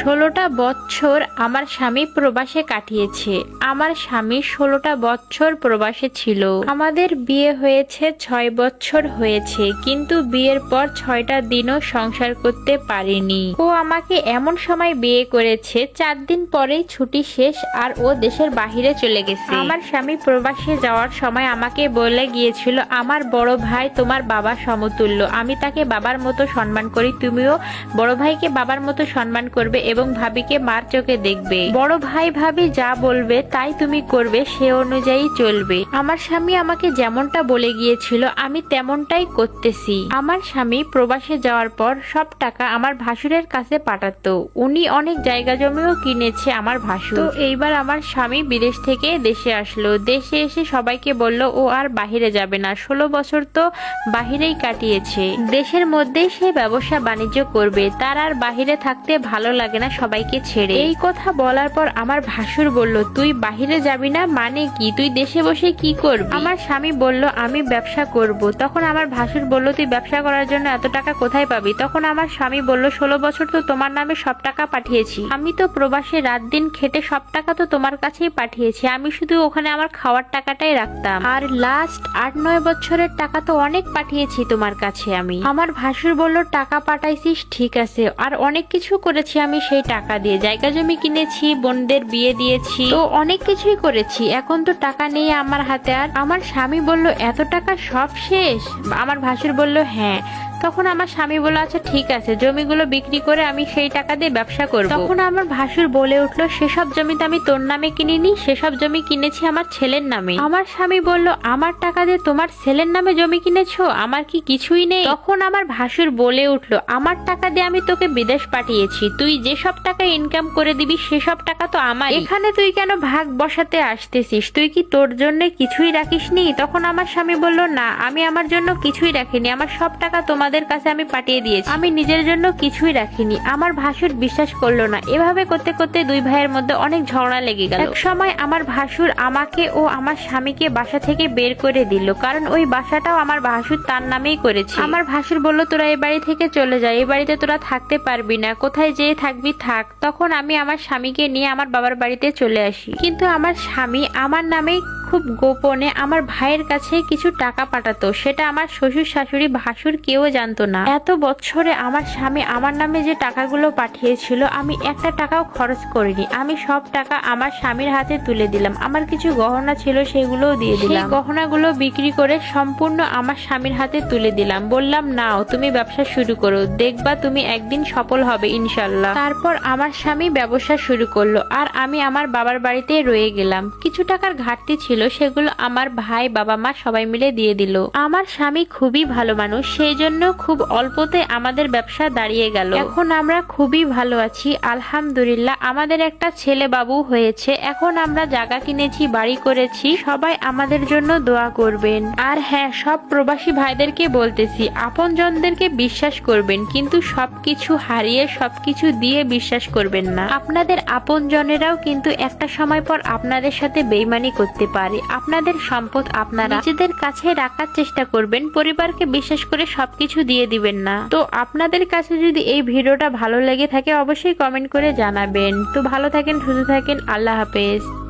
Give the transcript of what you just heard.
ষোলোটা বছর আমার স্বামী প্রবাসে কাটিয়েছে। আমার স্বামী ষোলোটা বছর প্রবাসে ছিল। আমাদের বিয়ে হয়েছে ছয় বছর হয়েছে, কিন্তু বিয়ের পর ছয়টা দিনও সংসার করতে পারিনি। ও আমাকে এমন সময় বিয়ে করেছে, চার দিন পরেই ছুটি শেষ আর ও দেশের বাহিরে চলে গেছে। আমার স্বামী প্রবাসে যাওয়ার সময় আমাকে বলে গিয়েছিল, আমার বড় ভাই তোমার বাবা সমতুল্য। আমি তাকে বাবার মতো সম্মান করি, তুমিও বড় ভাইকে বাবার মতো সম্মান করবে এবং ভাবিকে মার চোখে দেখবে। বড় ভাই ভাবি যা বলবে, তাই তুমি করবে, সে অনুযায়ী চলবে। আমার স্বামী আমাকে যেমনটা বলে গিয়েছিল, আমি তেমনটাই করতেছি। আমার স্বামী প্রবাসে যাওয়ার পর সব টাকা আমার ভাসুরের কাছে পাঠাতো। উনি অনেক জায়গা জমিও কিনেছে আমার ভাসুর। এইবার আমার স্বামী বিদেশ থেকে দেশে আসলো। দেশে এসে সবাইকে বলল, ও আর বাহিরে যাবে না। ষোলো বছর তো বাহিরেই কাটিয়েছে। দেশের মধ্যেই সে ব্যবসা বাণিজ্য করবে। তার আর বাহিরে থাকতে ভালো লাগে না সবাইকে ছেড়ে। এই কথা বলার পর আমার ভাসুর বলল, তুই বাহিরে যাবি না? মানে কি? তুই দেশে বসে কি করবি? আমার স্বামী বলল, আমি ব্যবসা করব। তখন আমার ভাসুর বলল, তুই ব্যবসা করার জন্য এত টাকা কোথায় পাবি? তখন আমার স্বামী বলল, ষোলো বছর তো তোমার নামে সব টাকা পাঠিয়েছি। আমি তো প্রবাসে রাত দিন খেটে সব টাকা তো তোমার কাছেই পাঠিয়েছি। আমি শুধু ওখানে আমার খাওয়ার টাকাটাই রাখতাম। আর লাস্ট আট, নয় বছরের টাকা তো অনেক পাঠিয়েছি তোমার কাছে আমি। আমার ভাসুর বলল, টাকা পাঠাইছিস, ঠিক আছে। আর অনেক কিছু করেছি আমি সেই টাকা দিয়ে জায়গা জমি কিনেছি, বোনদের বিয়ে দিয়েছি। তো অনেক কিছুই করেছি। এখন তো টাকা নেই আমার হাতে। আর আমার স্বামী বলল, এত টাকা সব শেষ? আমার ভাসুর বলল হ্যাঁ। তখন আমার স্বামী বলল আচ্ছা ঠিক আছে, জমিগুলো বিক্রি করে আমি সেই টাকা দিয়ে ব্যবসা করব। তখন আমার ভাসুর বলে উঠল, সেসব জমি তো আমি তোর নামে কিনিনি, সেসব জমি কিনেছি আমার ছেলের নামে। আমার স্বামী বলল, আমার টাকা দিয়ে তোমার ছেলের নামে জমি কিনেছো? আমার কি কিছুই নেই? তখন আমার ভাসুর বলে উঠল, আমার টাকা দিয়ে আমি তোকে বিদেশ পাঠিয়েছি। তুই যেসব টাকা ইনকাম করে দিবি, সেসব টাকা তো আমার এখানে তুই কেন ভাগ বসাতে আসতেছিস? তুই কি তোর জন্য কিছুই রাখিসনি? তখন আমার স্বামী বলল, না, আমি আমার জন্য কিছুই রাখিনি। আমার সব টাকা তোমাদের কাছে আমি পাঠিয়ে দিয়েছি। আমি নিজের জন্য কিছুই রাখিনি। আমার ভাসুর বিশ্বাস করল না। এভাবে করতে করতে দুই ভাইয়ের মধ্যে অনেক ঝগড়া লেগে গেল। এক সময় আমার ভাসুর আমাকে ও আমার স্বামীকে বাসা থেকে বের করে দিল, কারণ ওই বাসাটাও আমার ভাসুর তার নামেই করেছে। আমার ভাসুর বলল, তোরা এই বাড়ি থেকে চলে যা। এই বাড়িতে তোরা থাকতে পারবি না। কোথায় যেয়ে থাকবি থাক। তখন আমি আমার স্বামীকে নিয়ে আমার বাবার বাড়িতে চলে আসি। কিন্তু আমার স্বামী আমার নামেই খুব গোপনে আমার ভাইয়ের কাছে কিছু টাকা পাঠাতো। সেটা আমার শ্বশুর শাশুড়ি ভাসুর কেউ জানতো না। এত বছরে আমার স্বামী আমার নামে যে টাকাগুলো পাঠিয়েছিল আমি একটা টাকাও খরচ করিনি। আমি সব টাকা আমার স্বামীর হাতে তুলে দিলাম। আমার কিছু গহনা ছিল সেগুলোও দিয়ে দিলাম। গহনাগুলো বিক্রি করে সম্পূর্ণ আমার স্বামীর হাতে তুলে দিলাম। বললাম নাও তুমি ব্যবসা শুরু করো। দেখবা তুমি একদিন সফল হবে ইনশাল্লাহ তারপর আমার স্বামী ব্যবসা শুরু করল। আর আমি আমার বাবার বাড়িতে রয়ে গেলাম। কিছু টাকার ঘাটতি ছিল সেগুলো আমার ভাই, বাবা মা সবাই মিলে দিয়ে দিল। আমার স্বামী খুবই ভালো মানুষ, সেই জন্য খুব অল্পতে আমাদের ব্যবসা দাঁড়িয়ে গেল। এখন আমরা খুবই ভালো আছি, আলহামদুলিল্লাহ। আমাদের একটা ছেলে বাবু হয়েছে, এখন আমরা জায়গা কিনেছি, বাড়ি করেছি, সবাই আমাদের জন্য দোয়া করবেন। আর হ্যাঁ সব প্রবাসী ভাইদেরকে বলতেছি, আপনজনদেরকে বিশ্বাস করবেন, কিন্তু সবকিছু হারিয়ে, সবকিছু দিয়ে বিশ্বাস করবেন না। আপনাদের আপনজনেরাও কিন্তু একটা সময় পর আপনাদের সাথে বেইমানি করতে পারে। আপনাদের সম্পদ আপনারা নিজেদের কাছে রাখার চেষ্টা করবেন, পরিবারকে বিশ্বাস করে সবকিছু দিয়ে দিবেন না। তো আপনাদের কাছে যদি এই ভিডিওটা ভালো লেগে থাকে, অবশ্যই কমেন্ট করে জানাবেন। তো ভালো থাকেন, সুস্থ থাকেন, আল্লাহ হাফেজ।